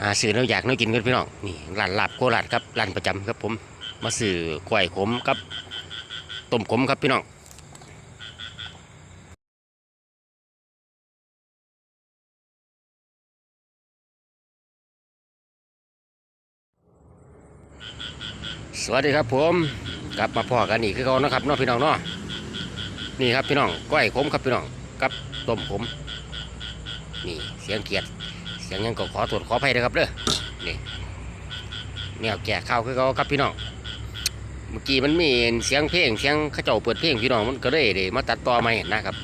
หาซื้อแล้วอยากน้อยกินกันพี่น้องนี่ร้านลาบโคราชครับร้านประจำครับผมมาซื้อกล้วยขมกับต้มขมครับพี่น้องสวัสดีครับผมกลับมาพอกันอีกคือเขานะครับเน้องพี่น้องเนาะนี่ครับพี่น้องกล้วยขมครับพี่น้องกับต้มขมนี่เสียงเกียดเสียงยังก็ขอตรวจขออภัยนะครับเด้อนี่แนวแก่ข้าวคือเขาครับพี่น้องเมื่อกี้มันมีเสียงเพลงเสียงข้าเจ้าเปิดเพลงพี่น้องมันก็เลยเดยมาตัดต่อมาเห็นนะครับ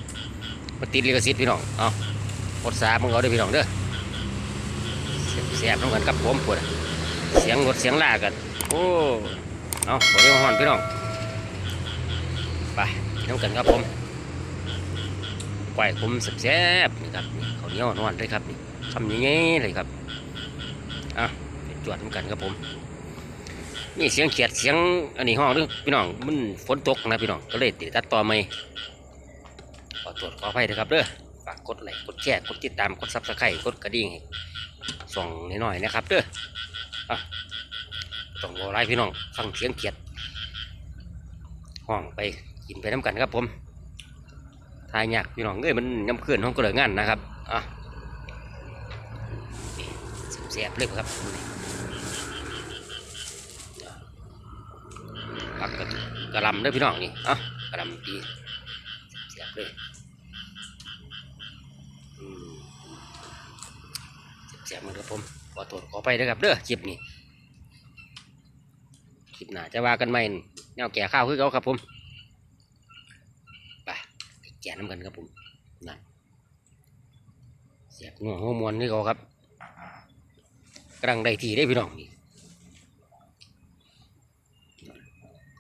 มันติดลิขสิทธิ์พี่น้องเอากดสามึงเอาเด้พี่น้องเด้อแสบๆต้องกันครับผมปวดเสียงรถเสียงลากันโอ้เอาขอเรียกว่อนพี่น้องไปกินน้ำกันครับผมไก่ผมแซ่บๆนี่ครับนี่ข้าเนียวนอนเลยครับนี่ ทำอย่างงี้เลยครับอะจวดเหมือนกันครับผมนี่เสียงเขียดเสียงอันนี้ห้องเด้วยพี่น้องมันฝนตกนะพี่น้องก็เลยติดตัดต่อไม่ขอตรวจขออภัยนะครับเด้อฝากกดไลค์กดแชร์กดติดตามกดซับสไครต์กดกระดิ่งส่องนิดหน่อยๆนะครับเด้ออะต้องรอไล่พี่น้องฟังเสียงเขียดห้องไปกินไปน้ำกันครับผมทายยากพี่น้องเอ้ยมันย้ำเคลื่อนห้องก็เลยงานนะครับอะ เสียบเลยครับผักกระกระลำเด้อพี่น้องนี่เอะกระลำปีเสียบเลยอืมเสียบมันครับผมขอโทษขอไปด้วยครับเด้อคลิปนี้คลิปหน้าจะว่ากันไหมแนวแก่ข้าวคือเขาครับผมไปไปแก่น้ำกันครับผมนั่นเสียบหัวหัวมวนนี่เขาครับ กำลังได้ทีได้พี่น้องนี่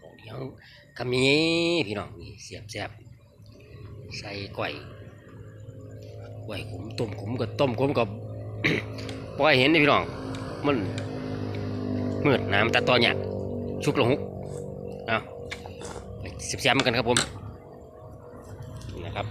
ของเดียวคำนี้พี่น้องนี่เสียบแซบใส่ก้อยก้อยขมต้มขมกับต้มขมกับปล่อยเห็นนี่พี่น้อง มันมืดน้ำตาตอเนี่ยชุกละหุกเอาเสียบๆกันครับผมนะครับ